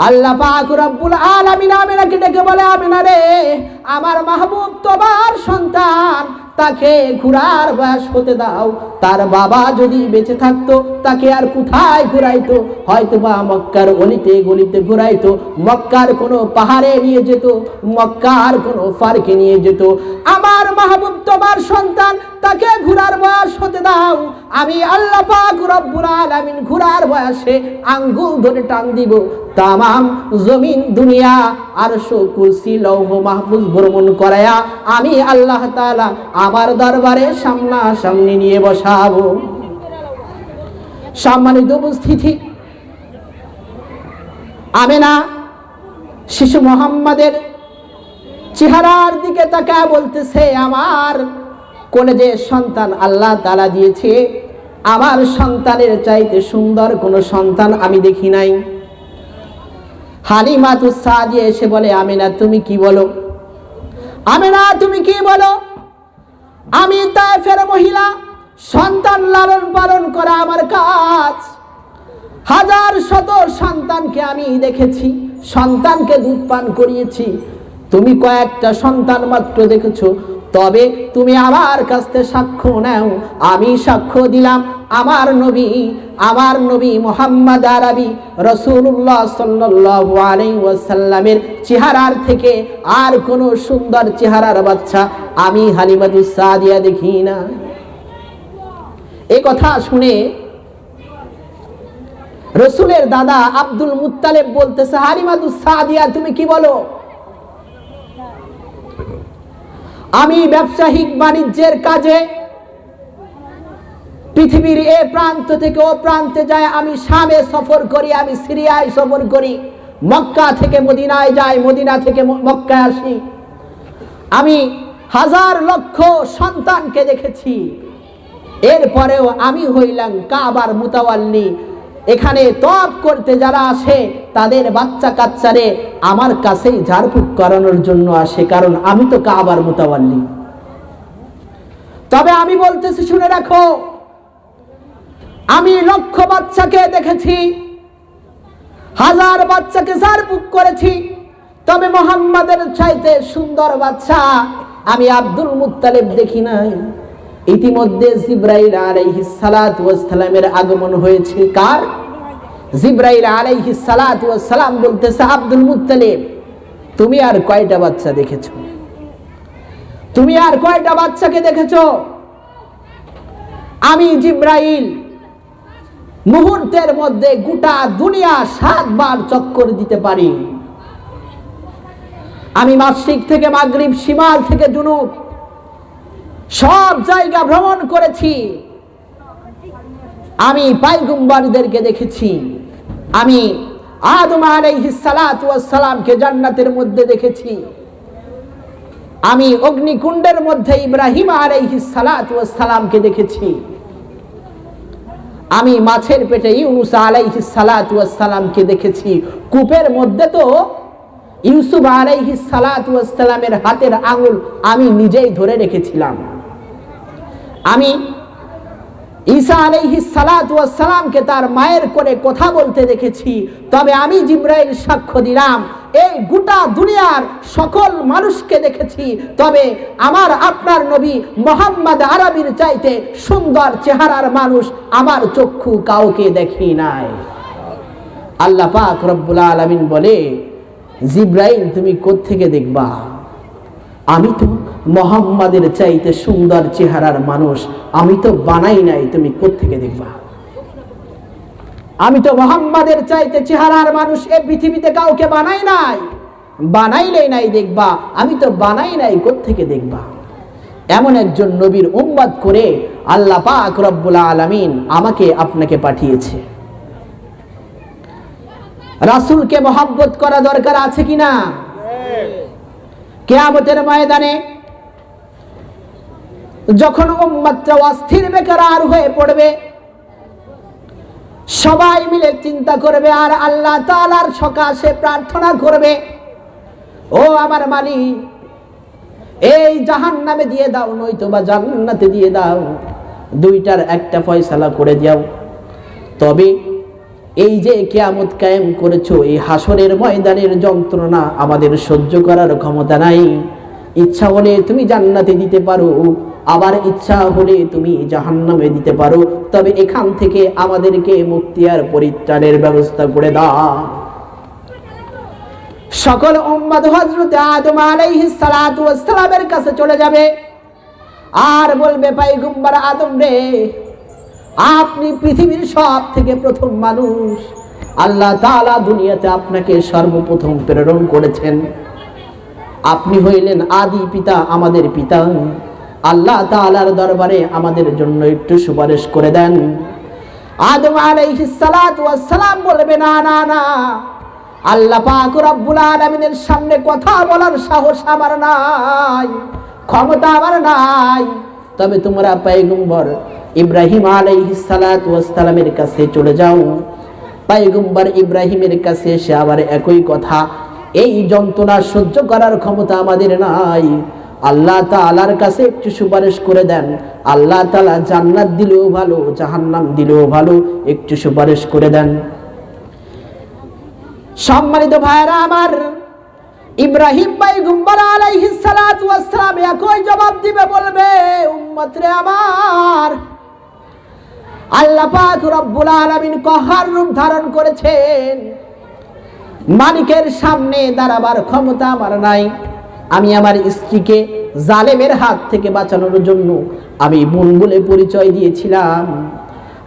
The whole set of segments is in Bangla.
আল্লাহ পাক রব্বুল আলামিন আমিনাকে ডেকে বলে আমিনা রে আমার মাহবুব তোমার সন্তান তাকে ঘুরার বয়স হতে দাও। তার বাবা যদি বেঁচে থাকতো, তাকে আর কোথায় ঘুরাইতো? হয়তো বা মক্কার গলিতে গলিতে ঘুরাইতো। মক্কার কোনো পাহাড়ে নিয়ে যেত, মক্কার কোনো পার্কে নিয়ে যেত। আমার মাহবুব তোমার সন্তান, তাকে ঘুরার বয়স হতে দাও। আমি আল্লাহ পাক রব্বুল আলামিন ঘুরার বয়সে আঙ্গুল ধরে টান দিব। তামাম জমিন, দুনিয়া আর কুরসি, লৌহ, মাহফুজ ভ্রমণ করায়া আমি আল্লাহ তাআলা আমার দরবারে সামনা সামনে নিয়ে বসাবো। সম্মানিত উপস্থিতি, আমেনা শিশু মোহাম্মদের চেহারার দিকে তাকা বলতেছে, আমার কোনে যে সন্তান আল্লাহ তালা দিয়েছে, আমার সন্তানের চাইতে সুন্দর কোনো সন্তান আমি দেখি নাই। হালিমা তু সাদিয়ে এসে বলে, আমিনা, তুমি কি বলো? আমিনা, তুমি কি বলো? আমি তাইফের মহিলা, সন্তান লালন পালন করা আমার কাজ। হাজার শত সন্তানকে আমি দেখেছি, সন্তানকে দুধ পান করিয়েছি। তুমি কয়েকটা সন্তান মাত্র দেখেছ, তবে তুমি আমার কাছ থেকে সাক্ষ্য নাও, আমি সাক্ষ্য দিলাম আমার নবী আমার নবী মোহাম্মদ আরবি রসুল্লাহ আলাইহি ওয়াসাল্লামের চেহারার থেকে আর কোনো সুন্দর চেহারার বাচ্চা আমি হালিমাতুস সাদিয়া দেখি না। এই কথা শুনে রসুলের দাদা আব্দুল মুত্তালেব বলতেছে, হালিমাতুস সাদিয়া, তুমি কি বলো? আমি ব্যবসায়িক বাণিজ্যের কাজে পৃথিবীর এ প্রান্ত থেকে ও প্রান্তে যায়, আমি শামে সফর করি, আমি সিরিয়ায় সফর করি। মক্কা থেকে মদিনায় যাই, মদিনা থেকে মক্কায় আসি। আমি হাজার লক্ষ সন্তানকে দেখেছি। এরপরেও আমি হইলাম কাবার মুতাওয়াল্লি। এখানে তপ করতে যারা আসে, তাদের বাচ্চা কাচ্চারে আমার কাছেই ঝাড়ফুঁক করানোর জন্য আসে, কারণ আমি তো কাবার মুতাওয়াল্লি। তবে আমি বলতেছি, শুনে রাখো আমি লক্ষ বাচ্চাকে দেখেছি। হাজার বাচ্চাকে বুক করেছি। তবে মোহাম্মদের চাইতে সুন্দর বাচ্চা আমি আব্দুল মুত্তালিব দেখি নাই। ইতিমধ্যে জিব্রাইল আলাইহিস সালাতু সালামের আগমন হয়েছে। কার? জিব্রাইল আলাইহিস সালাতু সালাম বলতেছে, আব্দুল মুত্তালিব, তুমি আর কয়টা বাচ্চা দেখেছ? তুমি আর কয়টা বাচ্চাকে দেখেছ? আমি জিব্রাইল মুহূর্তের মধ্যে গোটা দুনিয়া সাতবার চক্কর দিতে পারি। আমি মাসিক থেকে মাগরিব সীমাল থেকে জুনুব, সব জায়গা ভ্রমণ করেছি। আমি পাইগুম্বারদেরকে দেখেছি। আমি আদম সালামকে জান্নাতের মধ্যে দেখেছি। আমি অগ্নিকুণ্ডের মধ্যে ইব্রাহিম সালামকে দেখেছি। আমি মাছের পেটে ইউনুস আলাইহিস সালাতু ওয়াস সালামকে দেখেছি। কূপের মধ্যে তো ইউসুফ আলাইহিস সালাতু ওয়াস সালামের হাতের আঙুল আমি নিজেই ধরে রেখেছিলাম। আমি ঈসা আলাইহিস সালাতু ওয়াস সালামকে তার মায়ের করে কথা বলতে দেখেছি। তবে আমি জিব্রাইল সাক্ষ্য দিলাম এই গোটা দুনিয়ার সকল মানুষকে দেখেছি। তবে আমার আপনার নবী মোহাম্মদ আরবির চাইতে সুন্দর চেহারার মানুষ আমার চক্ষু কাউকে দেখি নাই। আল্লাহ পাক রব্বুল আলামিন বলে, জিব্রাইল, তুমি কোত্থেকে দেখবা? আমি তো মোহাম্মদের চাইতে সুন্দর চেহারার মানুষ, আমি তো বানাই নাই, তুমি কোত্থেকে দেখবা? আমি তো মোহাম্মদের চাইতে চেহারার মানুষ, এ পৃথিবীতে কাউকে বানাই নাই। বানাইলেই নাই দেখবা, আমি তো বানাই নাই, কোত্থেকে দেখবা? এমন একজন নবীর উম্মাদ করে আল্লাহ পাক রব্বুল আলামিন আমাকে আপনাকে পাঠিয়েছে। রাসূলকে মহাব্বত করা দরকার আছে কি কিনা? কেয়ামতের ময়দানে যখন উম্মাতটা অস্থির বেকার আর হয়ে পড়বে সবাই মিলে চিন্তা করবে আর আল্লাহ তাআলার সকাশে প্রার্থনা করবে। ও আমার মালিক, এই জাহান নামে দিয়ে দাও নয়তো বা জান্নাতে দিয়ে দাও। দুইটার একটা ফয়সালা করে দাও। তবে এই যে কেয়ামত কায়েম করেছ, এই হাসরের ময়দানের যন্ত্রণা আমাদের সহ্য করার ক্ষমতা নাই। ইচ্ছা হলে তুমি জান্নাতে দিতে পারো। আবার ইচ্ছা হলে তুমি জাহান্নামে দিতে পারো। তবে এখান থেকে আমাদেরকে মুক্তি আর পরিত্রাণের ব্যবস্থা করে দাও। সকল উম্মত আদম সালাতু কাছে চলে যাবে। আর বলবে, পাইগম্বর আদম রে, আপনি পৃথিবীর সব থেকে প্রথম মানুষ। আল্লাহ তাআলা দুনিয়াতে আপনাকে সর্বপ্রথম প্রেরণ করেছেন। আপনি হইলেন আদি পিতা, আমাদের পিতা। আল্লাহ তাআলার দরবারে আমাদের জন্য একটু সুপারিশ করে দেন। আদম সালাম বলবে, না না না। আল্লাহ পাক রব্বুল আলামিনের সামনে কথা বলার সাহস আমার নাই, ক্ষমতা আমার নাই। তবে তোমরা পয়গম্বর ইব্রাহিম আলাইহিস সালাতু ওয়াস সালামের কাছে চলে যাও। পয়গম্বর ইব্রাহিমের কাছে এসে আবার একই কথা, এই যন্ত্রণা সহ্য করার ক্ষমতা আমাদের নাই। আল্লাহ তাআলার কাছে একটু সুপারিশ করে দেন। আল্লাহ তাআলা জান্নাত দিলেও ভালো, জাহান্নাম দিলেও ভালো, একটু সুপারিশ করে দেন। সম্মানিত ভাইরা আমার, ইব্রাহিম ভাই গুম্বার আলাইহিস সালাতু ওয়াস সালাম একই জবাব দিবে, বলবে উম্মত রে আমার, আল্লাহ পাক রব্বুল আলামিন কহার রূপ ধারণ করেছেন। মালিকের সামনে দাঁড়াবার ক্ষমতা আমার নাই। আমি আমার স্ত্রীকে জালেমের হাত থেকে বাঁচানোর জন্য আমি বোন বলে পরিচয় দিয়েছিলাম।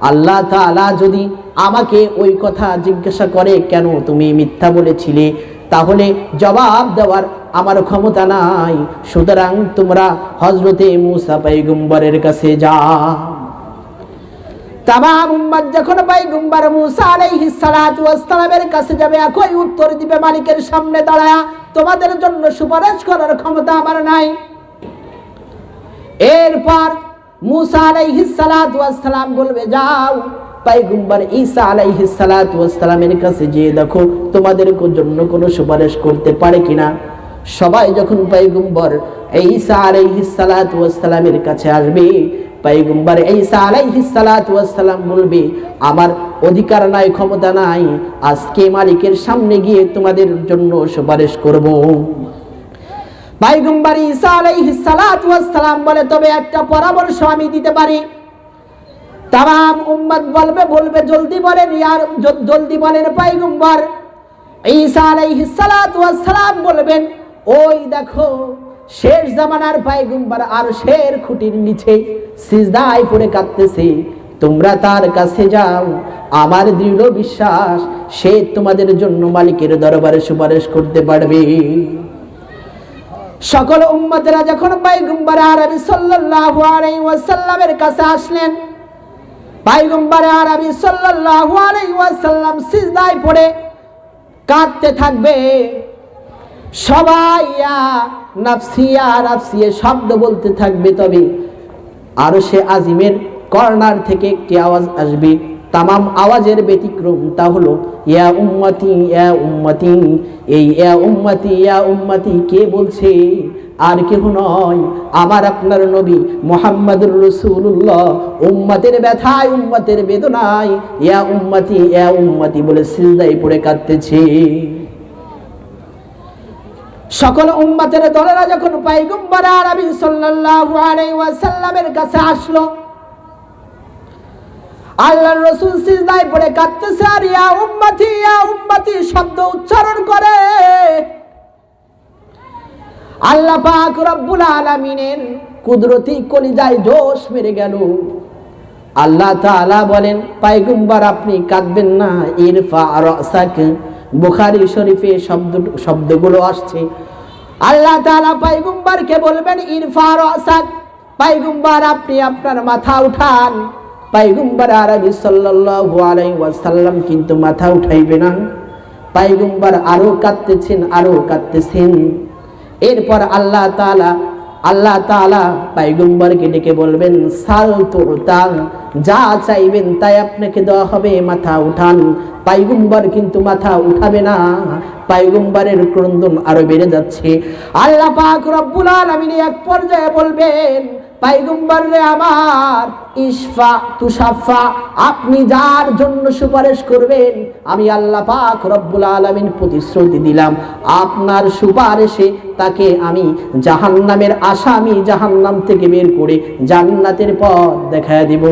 আল্লাহ তাআলা যদি আমাকে ওই কথা জিজ্ঞাসা করে, কেন তুমি মিথ্যা বলেছিলে? তাহলে জবাব দেওয়ার আমার ক্ষমতা নাই। সুতরাং তোমরা হজরতে মুসা পৈগম্বরের কাছে যাও। তামাম উম্মত যখন পয়গম্বর মুসা আলাইহিস সালাতু ওয়াস সালামের কাছে যাবে, একই উত্তর দিবে, মালিকের সামনে তোমাদের জন্য সুপারিশ করার ক্ষমতা আমার নাই। এরপর মুসা আলাইহিস সালাতু ওয়াস সালাম বলবে, যাও, পয়গম্বর ঈসা আলাইহিস সালাতু ওয়াস সালামের কাছে গিয়ে দেখো, তোমাদের জন্য কোনো সুপারিশ করতে পারে কিনা? সবাই যখন পয়গম্বর ঈসা আলাইহিস সালাতু ওয়াস সালামের কাছে আসবে পয়গম্বর ঈসা আলাইহিস সালাতু ওয়াসসালাম বলবে, আমার অধিকার নাই, ক্ষমতা নাই, আজকে মালিকের সামনে গিয়ে তোমাদের জন্য সুপারিশ করব। পয়গম্বর ঈসা আলাইহিস সালাতু ওয়াসসালাম বলে, তবে একটা পরামর্শ আমি দিতে পারি। তাম উম্মত বলবে বলবে, জলদি বলেন, ইয়ার জলদি বলেন, পয়গম্বর। ঈসা আলাইহিস সালাতু ওয়াস সালাম বলবেন, ওই দেখো শেষ জামানার পয়গম্বর আর শের খুঁটির নিচে সিজদায় পড়ে কাঁদতেছে, তোমরা তার কাছে যাও, আমার দৃঢ় বিশ্বাস, সে তোমাদের জন্য মালিকের দরবারে সুপারিশ করতে পারবে। সকল উম্মতেরা যখন পয়গম্বর আরবি সাল্লাল্লাহু আলাইহি ওয়াসাল্লামের কাছে আসলেন পয়গম্বর আরবি সাল্লাল্লাহু আলাইহি ওয়াসাল্লাম সিজদায় পড়ে কাঁদতে থাকবে। সবাই নাফসিয়া নাফসিয়া শব্দ বলতে থাকবে তবে আরও সে আজিমের কর্নার থেকে একটি আওয়াজ আসবে। তামাম আওয়াজের ব্যতিক্রম তা হলো, ইয়া উম্মতি ইয়া উম্মতি, এই ইয়া উম্মতি ইয়া উম্মতি, কে বলছে? আর কেহ নয়। আমার আপনার নবী মোহাম্মদুর রসুল্লাহ উম্মতের ব্যথায়, উম্মতের বেদনায়, ইয়া উম্মতি ইয়া উম্মতি বলে সিজদাই পড়ে কাঁদতেছে। সকল উম্মতের দলেরা যখন পাইগম্বর আরবি সাল্লাল্লাহু আলাইহি ওয়াসাল্লামের কাছে আসলো, আল্লাহর রাসূল সিজদায় পড়ে কাঁদতেছে, আর ইয়া উম্মতি ইয়া উম্মতি, শব্দ উচ্চারণ করে। আল্লাহ পাক রব্বুল আলামিনের কুদরতি কলিজায় জোশ মেরে গেল। আল্লাহ তাআলা বলেন পাইগম্বর আপনি কাঁদবেন না, ইরফা রাসাক বুখারী শরীফে শব্দ শব্দগুলো আসছে। আল্লাহ তাআলা পাইগম্বরকে বলবেন ইরফা রাসাক পাইগম্বর, আপনি আপনার মাথা উঠান। পাইগম্বর আরবি সাল্লাল্লাহু আলাইহি ওয়াসাল্লাম কিন্তু মাথা উঠাইবে না। পাইগম্বর আরও কাঁদতেছেন আরও কাঁদতেছেন। এরপর আল্লাহ তাআলা আল্লাহ তালা পাইগম্বরকে ডেকে বলবেন, সাল তাল যা চাইবেন তাই আপনাকে দেওয়া হবে, মাথা উঠান। পাইগম্বর কিন্তু মাথা উঠাবে না। পাইগম্বরের ক্রন্দন আরও বেড়ে যাচ্ছে। আল্লাহ পাক রব্বুল আলামিন এক পর্যায়ে বলবেন আমার ইসফা তুষাফা আপনি যার জন্য সুপারিশ করবেন, আমি আল্লাহ পাক রব্বুল আলমিন প্রতিশ্রুতি দিলাম। আপনার সুপারিশে তাকে আমি জাহান্নামের আসামি জাহান্নাম থেকে বের করে জান্নাতের পথ দেখায় দিব।